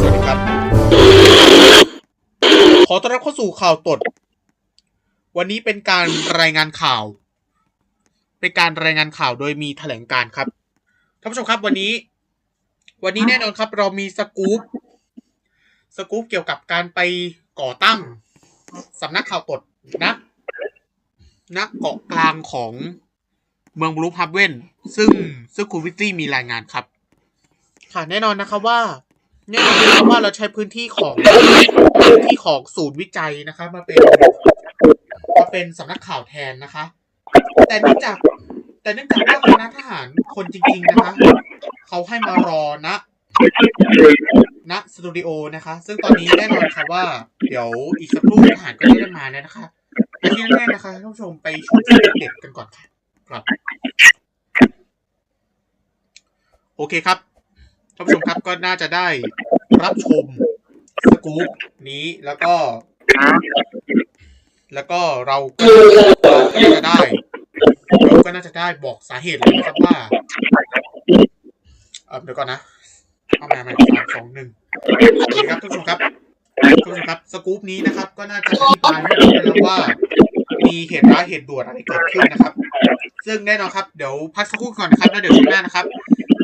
สวัสดีครับ ขอต้อนรับเข้าสู่ข่าวตด วันนี้เป็นการรายงานข่าว เป็นการรายงานข่าวโดยมีแถลงการ์ครับ ท่านผู้ชมครับวันนี้ วันนี้แน่นอนครับ เรามีสกู๊ป สกู๊ปเกี่ยวกับการไปก่อตั้งสำนักข่าวตดนะ ณเกาะกลางของเมืองบลูพับเวนซึ่งซึ่งคุณวิตตี้มีรายงานครับ ค่ะแน่นอนนะครับว่าแน่นอนนะครับว่าเราใช้พื้นที่ของพื้นที่ของศูนย์วิจัยนะคะมาเป็นมาเป็นสำนักข่าวแทนนะคะ แต่เนื่องจาก แต่เนื่องจากว่าคณะทหารคนจริง ๆ นะคะ เขาให้มารอณณสตูดิโอนะคะ ซึ่งตอนนี้แน่นอนค่ะว่า เดี๋ยวอีกสักครู่ทหารก็จะได้มาแล้วนะคะ และที่แน่ๆนะคะท่านผู้ชมไปชมเด็กกันก่อนค่ะครับ โอเคครับท่านผู้ชมครับก็น่าจะได้รับชมสกู๊ปนี้แล้วก็ แล้วก็เราก็เราก็น่าจะได้เราก็น่าจะได้บอกสาเหตุเลยนะครับว่าเออเดี๋ยวก่อนนะเอามาใหม่สามสองหนึ่งโอเคครับท่านผู้ชมครับ ท่านครับสกู๊ปนี้นะครับ ก็น่าจะอธิบายให้รู้แล้วว่า มีเหตุร้ายเหตุด่วนอะไรเกิดขึ้นนะครับ ซึ่งแน่นอนครับเดี๋ยวพักสักครู่ก่อนนะครับแล้วเดี๋ยวช่วงหน้านะครับ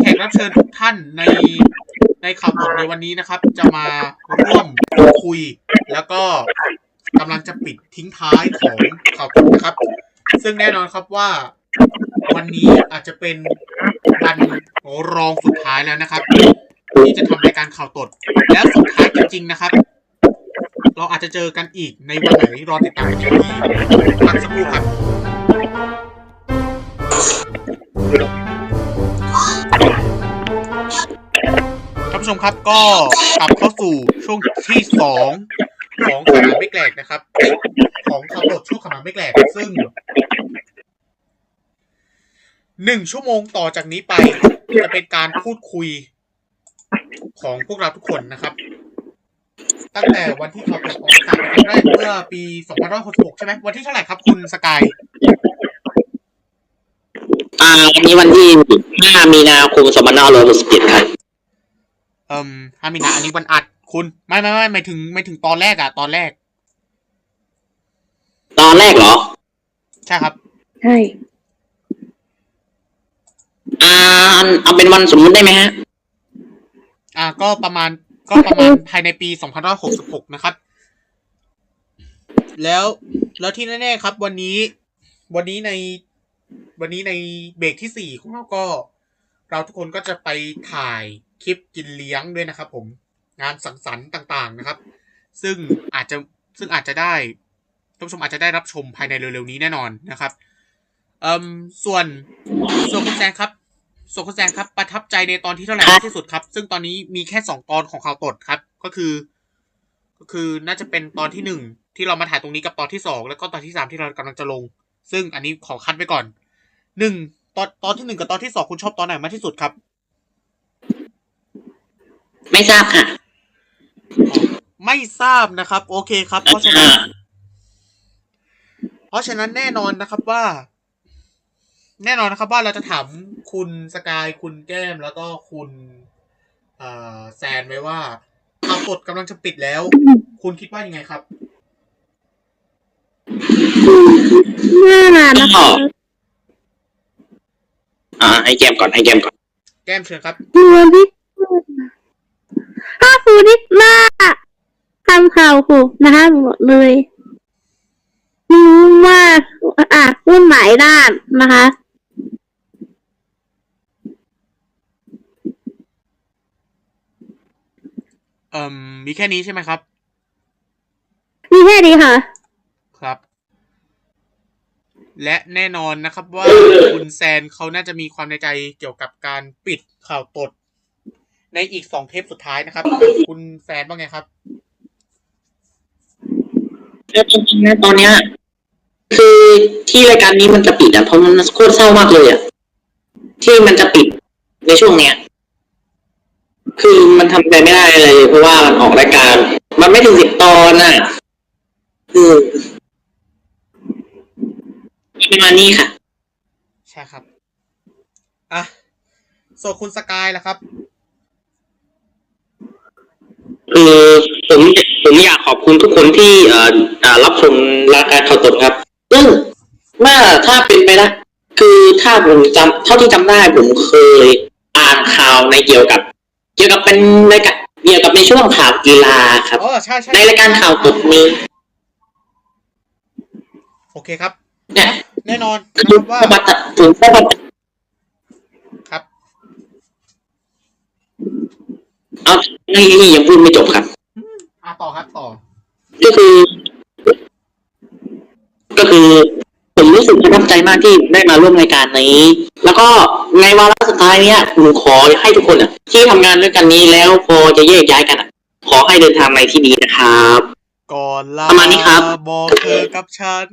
แขกรับเชิญทุกท่านในในข่าวตดในวันนี้นะครับ จะมาร่วมคุย แล้วก็กำลังจะปิดทิ้งท้ายของข่าวตดนะครับ ซึ่งแน่นอนครับว่าวันนี้อาจจะเป็นวันรองสุดท้ายแล้วนะครับ ที่จะทำรายการข่าวตด แล้วสุดท้ายจริงๆนะครับ เราอาจจะเจอกันอีกในวันไหนรอติดตามกันที่พักสักครู่ครับท่านผู้ชมครับก็กลับเข้าสู่ช่วงที่สองของขนาไม่แกลกนะครับ ของข่าวตดช่วงขนาไม่แกลกซึ่งหนึ่งชั่วโมงต่อจากนี้ไปจะเป็นการพูดคุยของพวกเราทุกคนนะครับ ตั้งแต่วันที่ข่าวตดออกอากาศเป็นครั้งแรกเมื่อปี2566 ใช่ไหมวันที่เท่าไหร่ครับคุณสกาย อ่าวันนี้วันที่5มีนาคม2567ครับเอ่มฮามินะอันนี้วันอัดคุณไม่ไม่ไม่ไม่ถึงไม่ถึงตอนแรกอะตอนแรก ตอนแรกเหรอ ใช่ครับ ใช่ อ่าเอาเป็นวันสมมุติได้ไหมฮะ อ่าก็ประมาณ ก็ประมาณภายในปี2566 นะครับ แล้วแล้วที่แน่ๆครับ วันนี้ วันนี้ใน วันนี้ในเบรกที่สี่ของเราก็ เราทุกคนก็จะไปถ่ายคลิปกินเลี้ยงด้วยนะครับ ผม งานสังสรรค์ต่างๆนะครับ ซึ่งอาจจะซึ่งอาจจะได้ท่านผู้ชมอาจจะได้รับชมภายในเร็วๆนี้แน่นอนนะครับเอ่มส่วนส่วนคุณแซงครับ ส่วนคุณแซงครับประทับใจในตอนที่เท่าไหร่มากที่สุดครับ ซึ่งตอนนี้มีแค่สองตอนของข่าวตดครับ ก็คือ ก็คือน่าจะเป็นตอนที่หนึ่งที่เรามาถ่ายตรงนี้กับตอนที่สองแล้วก็ตอนที่สามที่เรากำลังจะลง ซึ่งอันนี้ขอคัดไปก่อนหนึ่งตอนตอนที่หนึ่งกับตอนที่สองคุณชอบตอนไหนมากที่สุดครับ ไม่ทราบค่ะ ไม่ทราบนะครับ โอเคครับ เพราะฉะนั้น เพราะฉะนั้นแน่นอนนะครับว่า แน่นอนนะครับว่าเราจะถามคุณสกายคุณแก้มแล้วก็คุณเอ่อแซนไว้ว่าข่าวสดกำลังจะปิดแล้ว คุณคิดว่ายังไงครับน่านะคะ อ่า ให้แกมก่อนให้แกมก่อน แก้มเชิญครับตัวนิดถ้าครูนิดมากทำข่าวครูนะคะหมดเลยรู้ว่าอะรุ่นหมายด้านนะคะ เอ่มมีแค่นี้ใช่ไหมครับ มีแค่นี้ค่ะ ครับ และแน่นอนนะครับว่า คุณแซนเขาน่าจะมีความในใจเกี่ยวกับการปิดข่าวตด ในอีกสองเทปสุดท้ายนะครับ คุณแซนว่าไงครับ แล้วจริงๆนะตอนเนี้ยคือที่รายการนี้มันจะปิดอะเพราะมันโคตรเศร้ามากเลยอะที่มันจะปิดในช่วงเนี้ย คือมันทำใจไม่ได้เลย เพราะว่ามันออกรายการ มันไม่ถึงสิบตอนน่ะคือประมาณนี้ค่ะช่ครับ อะส่วนคุณสกายล่ะครับคือผมผมอยากขอบคุณทุกคนที่เอ่ออ่ารับชมรายการข่าวสดครับซึ่งเมื่อถ้าเป็นไปได้คือถ้าผมจำเท่าที่จำได้ผมเคยอ่านข่าวในเกี่ยวกับ เกี่ยวกับเป็นรายการเกี่ยวกับในช่วงข่าวกีฬาครับ อ๋อใช่ใช่ในรายการข่าวสดมีโอเคครับ เนี่ยแน่นอนคือครับว่ามาตัดถึงก็มาครับเอานี่ยังพูดไม่จบครับอะต่อครับต่อ ก็คือ ก็คือผมรู้สึกประทับใจมากที่ได้มาร่วมรายการนี้ แล้วก็ในวาระ สุดท้ายเนี้ยผมขอให้ทุกคนอะ ที่ทำงานด้วยกันนี้แล้วพอจะแยกย้ายกันอะ ขอให้เดินทางในที่ดีนะครับ ก่อนลาประมาณนี้ครับบอกเธอกับฉัน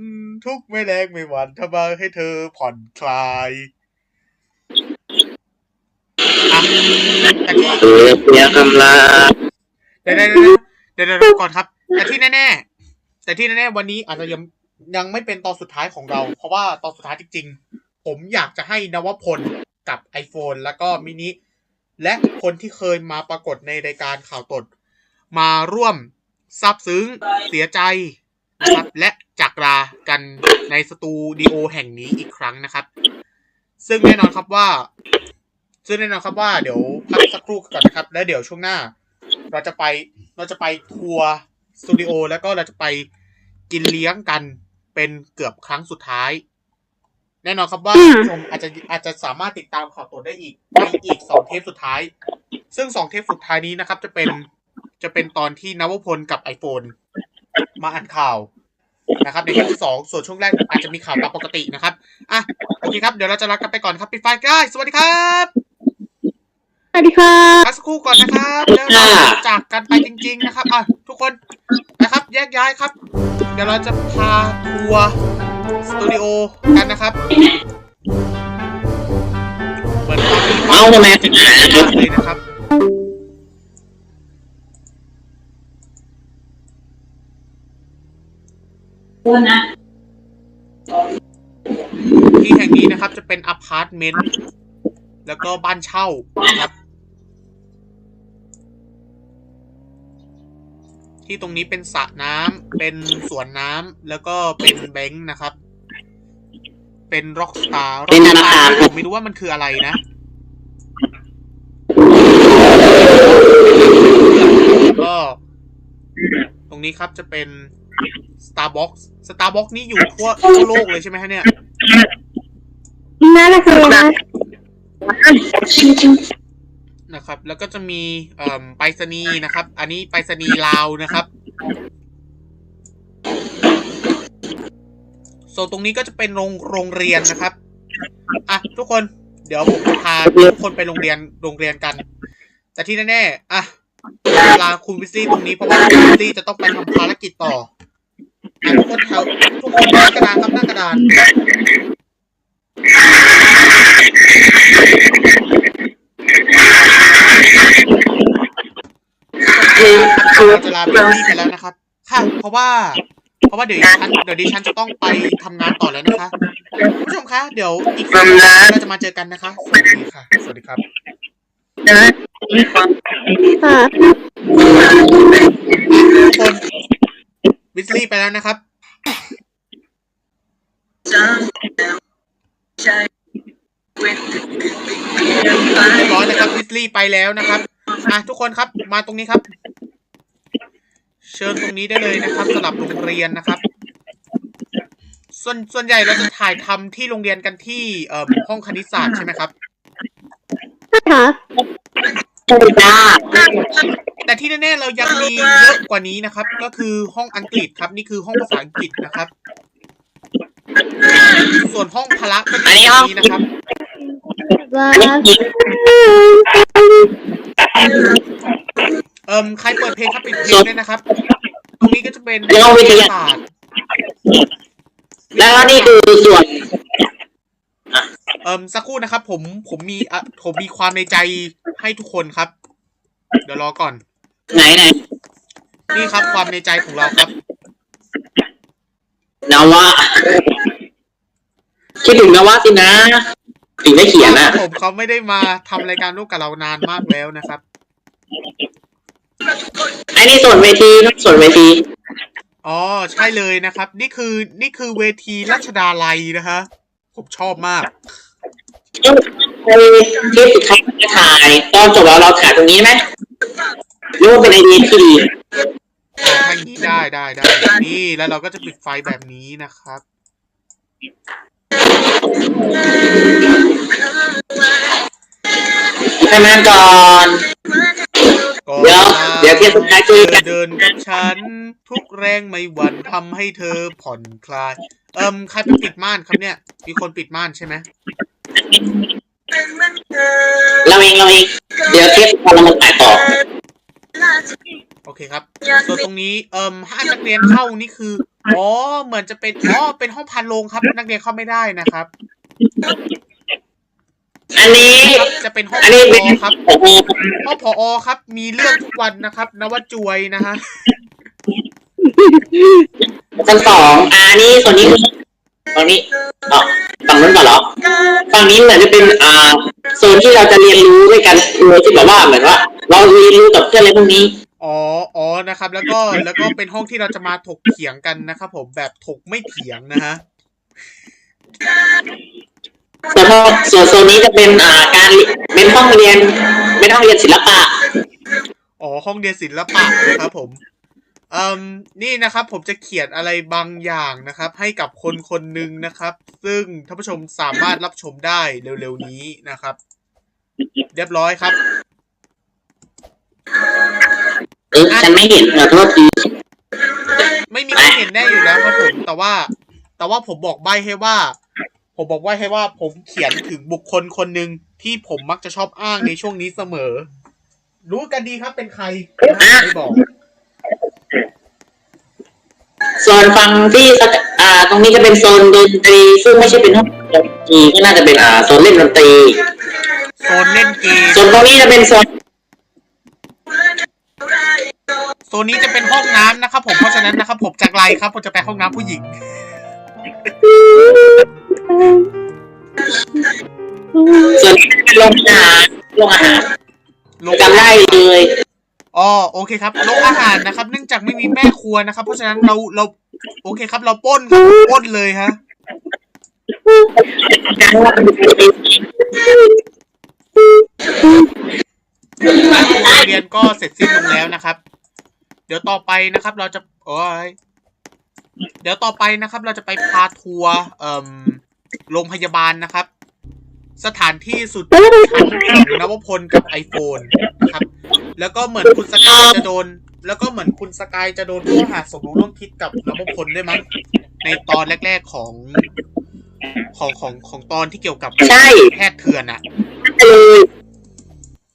ทุกไม่แรงไม่หวั่นทำมาให้เธอผ่อนคลายอะแต่ที่เออเสียกำลังเดี๋ยวเดี๋ยวเดี๋ยวเดี๋ยวเดี๋ยวก่อนครับ แต่ที่แน่ๆแต่ที่แน่ๆวันนี้อาจจะยังยังไม่เป็นตอนสุดท้ายของเรา เพราะว่าตอนสุดท้ายจริงๆผมอยากจะให้นวพล กับ iPhone แล้วก็มินิและคนที่เคยมาปรากฏในรายการข่าวตด มาร่วมซาบซึ้งเสียใจนะครับและจากลากันในสตูดิโอแห่งนี้อีกครั้งนะครับ ซึ่งแน่นอนครับว่า ซึ่งแน่นอนครับว่าเดี๋ยวพักสักครู่ก่อนนะครับ แล้วเดี๋ยวช่วงหน้า เราจะไปเราจะไปทัวร์สตูดิโอแล้วก็เราจะไปกินเลี้ยงกันเป็นเกือบครั้งสุดท้าย แน่นอนครับว่าอืมผู้ชมอาจจะอาจจะสามารถติดตามข่าวตัวได้อีกในอีกสองเทปสุดท้าย ซึ่งสองเทปสุดท้ายนี้นะครับ จะเป็นจะเป็นตอนที่นวพลกับ iPhone มาอ่านข่าวนะครับในเทปที่สองส่วนช่วงแรกอาจจะมีข่าวตามปกตินะครับอะโอเคครับเดี๋ยวเราจะลากันไปก่อนครับปิดไฟได้สวัสดีครับสวัสดีค่ะพักสักครู่ก่อนนะครับแล้วเราจะจากกันไปจริง ๆ นะครับอะทุกคนนะครับแยกย้ายครับ เดี๋ยวเราจะพาทัวร์ สตูดิโอกันนะครับเหมือนตอนนี้เอาทำไมจะดีมากเลยนะครับ ที่แห่งนี้นะครับจะเป็นอพาร์ตเมนต์ แล้วก็บ้านเช่านะครับ ที่ตรงนี้เป็นสระน้ำเป็นสวนน้ำแล้วก็เป็นแบงค์นะครับ เป็นร็อกสตาร์เป็นธนาคารผมไม่รู้ว่ามันคืออะไรนะแล้วก็ตรงนี้ครับจะเป็น Starbucks Starbucks นี่อยู่ทั่วทั่วโลกเลยใช่ไหมฮะเนี่ยนั่นแหละค่ะ นะครับ แล้วก็จะมีไปรษณีย์นะครับ อันนี้ไปรษณีย์ลาวนะครับโซนตรงนี้ก็จะเป็นโรงโรงเรียนนะครับอะทุกคนเดี๋ยวผมพาทุกคนไปโรงเรียนโรงเรียนกัน แต่ที่แน่ๆอะเวลาคุณวิซี่ตรงนี้เพราะว่าคุณวิซี่จะต้องไปทำภารกิจต่อทุกคนแถวทุกคนหน้ากระดานครับหน้ากระดานาจะลาไปที่ไปแล้วนะครับ ค่ะ เพราะว่า เพราะว่าเดี๋ยวดิฉันเดี๋ยวดิฉันจะต้องไปทำงานต่อแล้วนะคะคุณผู้ชมคะ เดี๋ยวอีกสักครู่เราจะมาเจอกันนะคะ สวัสดีค่ะ สวัสดีครับค่ะทุกคนวิสลี่ไปแล้วนะครับ เรียบร้อยนะครับวิสลี่ไปแล้วนะครับอะทุกคนครับมาตรงนี้ครับ เชิญตรงนี้ได้เลยนะครับสำหรับโรงเรียนนะครับ ส่วนส่วนใหญ่เราจะถ่ายทำที่โรงเรียนกันที่เอ่อห้องคณิตศาสตร์ใช่ไหมครับค่ะใช่จ้าแต่ที่แน่ๆเรายังมีเยอะกว่านี้นะครับ ก็คือห้องอังกฤษครับ นี่คือห้องภาษาอังกฤษนะครับ ส่วนห้องพละก็จะอยู่ตรงนี้นะครับว่า อันนี้หญิงเอิ่มใครเปิดเพลงครับปิดเพลงด้วยนะครับ ตรงนี้ก็จะเป็นเรื่องวิทยาศาสตร์ แล้วนี่คือส่วนเอิ่มสักครู่นะครับ ผมผมมีอะผมมีความในใจให้ทุกคนครับ เดี๋ยวรอก่อน ไหนไหนนี่ครับความในใจของเราครับนาวะคิดถึงนะว่าสินะถึงได้เขียนอะ ผมเขาไม่ได้มาทำรายการร่วมกับเรานานมากแล้วนะครับ ไอ้นี่ส่วนเวทีนะส่วนเวที อ๋อใช่เลยนะครับ นี่คือนี่คือเวทีรัชดาลัยนะคะผมชอบมากไอ้เทปสุดท้ายจะถ่ายตอนจบแล้วเราถ่ายตรงนี้ไหมหรือว่าเป็นไอเดียที่ดีอ่าทางนี้ได้ได้ได้นี่แล้วเราก็จะปิดไฟแบบนี้นะครับ ทำงานก่อน ก็เดี๋ยว เดี๋ยวเที่ยวสุดท้ายคุยกัน เดินกับฉัน ทุกแรงไม่หวั่นทำให้เธอผ่อนคลาย เอิมใครเป็นปิดม่านครับเนี่ย มีคนปิดม่านใช่ไหมเราเองเราเองเดี๋ยวเทปสุดท้ายเรามาถ่ายต่อ โอเคครับ ส่วนตรงนี้เอิมห้านักเรียนเข้านี่คือ อ๋อ เหมือนจะเป็น อ๋อ เป็นห้องพันโรงครับ นักเรียนเข้าไม่ได้นะครับ อันนี้ครับจะเป็นห้องอันนี้พเป็นอครับโอ้โหห้องพอครับ มีเรื่องทุกวันนะครับ นวจวยนะฮะ ชั้นสองอ่านี่ส่วนนี้ตรงนี้อ๋อฝั่งนู้นก่อนเหรอฝั่งนี้เหมือนจะเป็นอ่าโซนที่เราจะเรียนรู้ด้วยกันโดยที่แบบว่าเหมือนว่า เราเรียนรู้กับเพื่อนอะไรพวกนี้ อ๋อ อ๋อ นะครับ แล้วก็ แล้วก็เป็นห้องที่เราจะมาถกเถียงกันนะครับผม แบบถกไม่เถียงนะฮะ ส่วนห้องส่วนโซนนี้จะเป็นอ่าการเป็นห้องเรียนเป็นห้องเรียนศิลปะ อ๋อห้องเรียนศิลปะนะครับผมเอ่มนี่นะครับผมจะเขียนอะไรบางอย่างนะครับ ให้กับคนคนหนึ่งนะครับ ซึ่งท่านผู้ชมสามารถรับชมได้เร็วๆนี้นะครับ เรียบร้อยครับเออฉันไม่เห็นขอโทษทีไม่มีใครเห็นแน่อยู่แล้วครับผม แต่ว่า แต่ว่าผมบอกใบให้ว่า ผมบอกไว้ให้ว่าผมเขียนถึงบุคคลคนหนึ่งที่ผมมักจะชอบอ้างในช่วงนี้เสมอ รู้กันดีครับเป็นใครนะไม่บอก ส่วนฝั่งที่สักอ่า ตรงนี้จะเป็นโซนดนตรี ซึ่งไม่ใช่เป็นห้องดนตรีก็น่าจะเป็นอ่าโซนเล่นดนตรีโซนเล่นเกมส่วนตรงนี้จะเป็นโซนโซนนี้จะเป็นห้องน้ำนะครับผมเพราะฉะนั้นนะครับผมจากไลครับผมจะไปห้องน้ำผู้หญิง ส่วนนี้เป็นโรงอาหารโรงอาหารโรงจำได้เลยอ๋อโอเคครับโรงอาหารนะครับ เนื่องจากไม่มีแม่ครัวนะครับ เพราะฉะนั้นเราเรา โอเคครับ เราปล้นครับปล้นเลยฮะ การเรียนก็เสร็จสิ้นลงแล้วนะครับ เดี๋ยวต่อไปนะครับ เราจะโอ้ย เดี๋ยวต่อไปนะครับ เราจะไปพาทัวร์เอ่มโรงพยาบาลนะครับ สถานที่สุดชั้นของนวพลกับ iPhone นะครับ แล้วก็เหมือนคุณสกายจะโดน แล้วก็เหมือนคุณสกายจะโดนข้อหาสมรู้ร่วมคิดกับนวพลด้วยมั้งในตอนแรก ๆของ ของของของตอนที่เกี่ยวกับใช่แพทย์เถื่อนอะเลย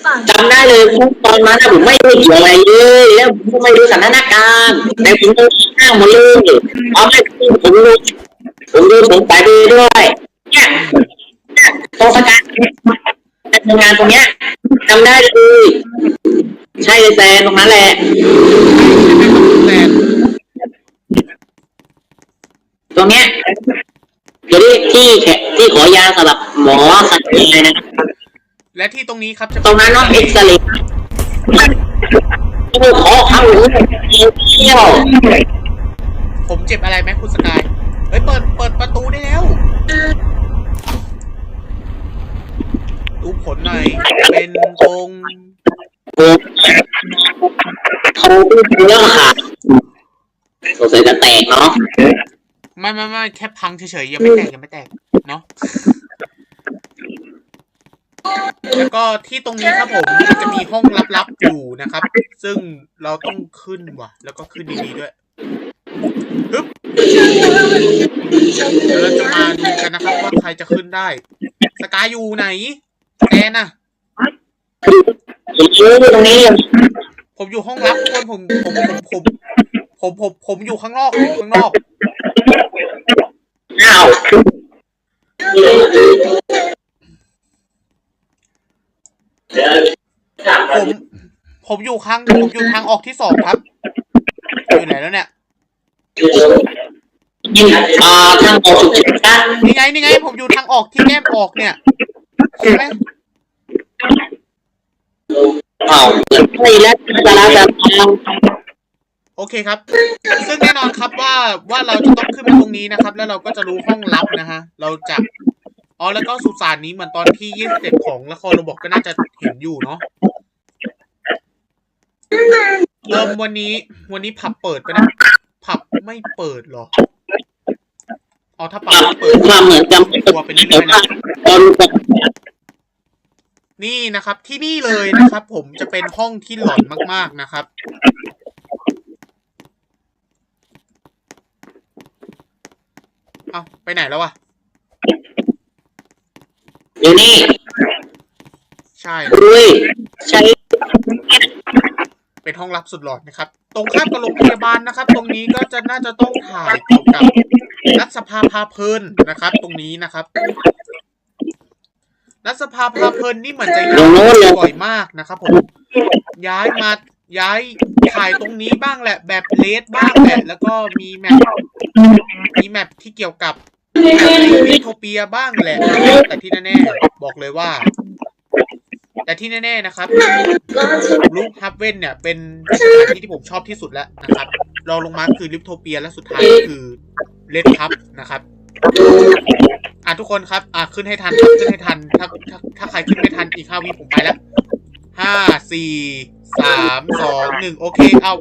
จำได้เลยตอนนั้นอะผมไม่ได้เกี่ยวอะไรเลย แล้วผมก็ไม่รู้สถานการณ์แต่ผมก็ข้างหมดเลยเอาะไม่ผมรู้ผมดูสงสัยไปด้วยเนี่ยตรงสกัดทำงานตรงเนี้ยจำได้เลย ใช่เลยแซนตรงนั้นแหละตรงเนี้ยเดี๋ยวที่ที่ที่ขอยาสำหรับหมอสัตว์เลยนะ และที่ตรงนี้ครับจะตรงนั้นเนาะเอ็กซเรย์โอ้ขอเข้าเที่ยวผมเจ็บอะไรไหมคุณสกาย เฮ้ยเปิดเปิดประตูได้แล้ว ดูผลหน่อย เป็นตรงโอ้เขาเรื่องขาดสงสัยจะแตกเนาะ ไม่ไม่ไม่แค่พังเฉยๆยังไม่แตกยังไม่แตกเนาะ แล้วก็ที่ตรงนี้ครับผมจะมีห้องลับๆอยู่นะครับ ซึ่งเราต้องขึ้นว่ะ แล้วก็ขึ้นดีๆด้วยฮึบเดี๋ยวเราจะมาดูกันนะครับว่าใครจะขึ้นได้ สกายอยู่ไหนแอนน่ะผมรู้ตรงนี้ ผมอยู่ห้องลับคนผมผมผมผมผมผมผมอยู่ข้างนอกอยู่ข้างนอกอ้าว ผม ผมอยู่ข้างผมอยู่ทางออกที่สองครับ อยู่ไหนแล้วเนี่ยยิงอ่าทางออกฉุกเฉินนะนี่ไงนี่ไง ผมอยู่ทางออกที่แก้มออกเนี่ยใช่ไหมอ้าวเหมือนไม่และแล้วจะทางโอเคครับ ซึ่งแน่นอนครับว่าว่าเราจะต้องขึ้นไปตรงนี้นะครับ แล้วเราก็จะรู้ห้องลับนะฮะ เราจะอ๋อแล้วก็สุสานนี้เหมือนตอนที่ยี่สิบเจ็ดของละครเราบอกก็น่าจะเห็นอยู่เนาะ ริ่มวันนี้ วันนี้ผับเปิดไปะนะผับไม่เปิดเหรออ๋อถ้าผับไม่เปิดความเหมือนจำตัวไปเรื่อยๆนะตอนนี่นะครับ ที่นี่เลยนะครับ ผมจะเป็นห้องที่หลอนมาก ๆนะครับ เอาไปไหนแล้ววะเดี๋ยวนี้ใช่อุ้ยใช้ เป็นห้องลับสุดหลอนนะครับ ตรงข้ามกับโรงพยาบาลนะครับ ตรงนี้ก็จะน่าจะต้องถ่ายเกี่ยวกับรัฐสภาพาเพลินนะครับ ตรงนี้นะครับรัฐสภาพาเพลินนี่เหมือนจะย้ายบ่อยมากนะครับผมย้ายมาย้ายถ่ายตรงนี้บ้างแหละ แบบเลสบ้างแหละแล้วก็มีแมปมีแมปที่เกี่ยวกับวิโทเปียบ้างแหละ แต่ที่แน่ๆบอกเลยว่า แต่ที่แน่ๆนะครับลูกฮับเว่นเนี่ย เป็นสถานที่ที่ผมชอบที่สุดแล้วนะครับรองลงมาคือลิปโทเปียและสุดท้ายคือเลดพับนะครับอะทุกคนครับ อะขึ้นให้ทันครับขึ้นให้ทันถ้าถ้าถ้าใครขึ้นไม่ทันอีกห้าวิผมไปแล้วห้าสี่สามสองหนึ่งโอเคเอา